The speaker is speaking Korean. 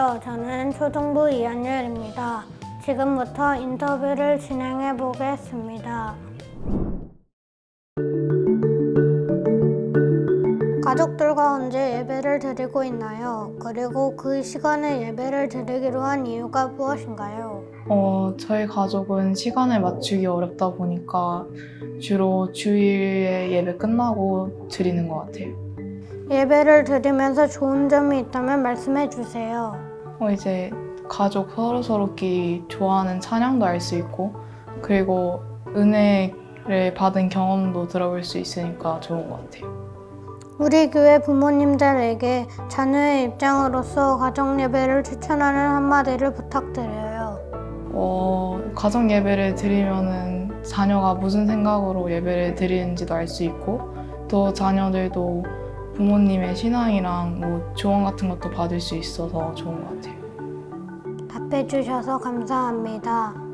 저는 초등부 2학년입니다. 지금부터 인터뷰를 진행해 보겠습니다. 가족들과 언제 예배를 드리고 있나요? 그리고 그 시간에 예배를 드리기로 한 이유가 무엇인가요? 어, 저희 가족은 시간을 맞추기 어렵다 보니까 주로 주일에 예배 끝나고 드리는 것 같아요. 예배를 드리면서 좋은 점이 있다면 말씀해 주세요. 어, 이제 가족 서로서로끼리 좋아하는 찬양도 알 수 있고, 그리고 은혜를 받은 경험도 들어볼 수 있으니까 좋은 것 같아요. 우리 교회 부모님들에게 자녀의 입장으로서 가정 예배를 추천하는 한마디를 부탁드려요. 어, 가정 예배를 드리면은 자녀가 무슨 생각으로 예배를 드리는지도 알 수 있고, 또 자녀들도 부모님의 신앙이랑 뭐 조언 같은 것도 받을 수 있어서 좋은 것 같아요. 답해 주셔서 감사합니다.